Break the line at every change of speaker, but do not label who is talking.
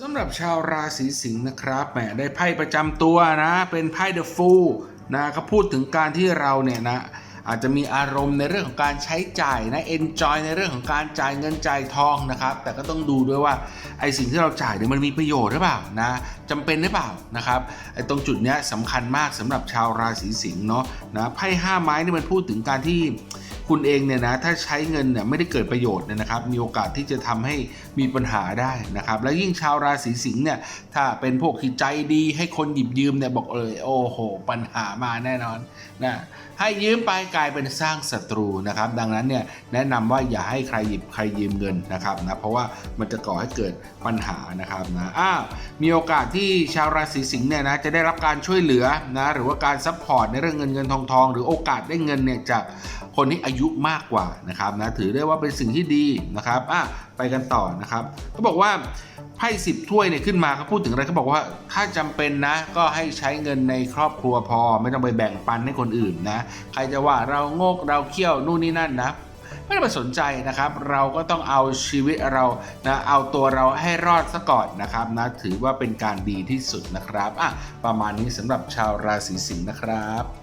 สำหรับชาวราศีสิงห์นะครับแหมได้ไพ่ประจำตัวนะ เป็นไพ่เดอะฟูลนะเขาพูดถึงการที่เราเนี่ยนะอาจจะมีอารมณ์ในเรื่องของการใช้จ่ายนะ enjoy ในเรื่องของการจ่ายเงินจ่ายทองนะครับ แต่ก็ต้องดูด้วยว่าไอสิ่งที่เราจ่ายเนี่ยมันมีประโยชน์หรือเปล่านะจำเป็นหรือเปล่านะครับไอตรงจุดเนี้ยสำคัญมากสำหรับชาวราศีสิงห์เนาะนะไพ่ห้าไม้นี่มันพูดถึงการที่ คุณเองเนี่ยนะถ้าใช้เงินเนี่ยไม่ได้เกิดประโยชน์เนี่ยนะครับ มีโอกาสที่จะทำให้มีปัญหาได้นะครับ และยิ่งชาวราศีสิงห์เนี่ยถ้าเป็นพวกที่ใจดีให้คนหยิบยืมเนี่ยบอกเลยโอ้โห ปัญหามาแน่นอนนะให้ยืมไปกลายเป็นสร้างศัตรูนะครับ ดังนั้นเนี่ยแนะนำว่าอย่าให้ใครหยิบใครยืมเงินนะครับนะเพราะว่ามันจะก่อให้เกิดปัญหานะครับนะอ้าวมีโอกาสที่ชาวราศีสิงห์เนี่ยนะจะได้รับการช่วยเหลือนะหรือว่าการซัพพอร์ตในเรื่องเงินเงินทองทองหรือโอกาสได้เงินเนี่ยจากคนที่อาายุมากกว่านะครับนะถือได้ว่าเป็นสิ่งที่ดีนะครับอะไปกันต่อนะครับเขาบอกว่าไพ่สิบถ้วยเนี่ยขึ้นมาเขาพูดถึงอะไรเขาบอกว่าถ้าจำเป็นนะ ก็ให้ใช้เงินในครอบครัวพอ ไม่ต้องไปแบ่งปันให้คนอื่นนะใครจะว่าเราโงกเราเขี้ยวนู่นนี่นั่นนะไม่ต้องไปสนใจนะครับ เราก็ต้องเอาชีวิตเรานะเอาตัวเราให้รอดซะก่อนนะครับนะถือว่าเป็นการดีที่สุดนะครับอะประมาณนี้สำหรับชาวราศีสิงห์นะครับ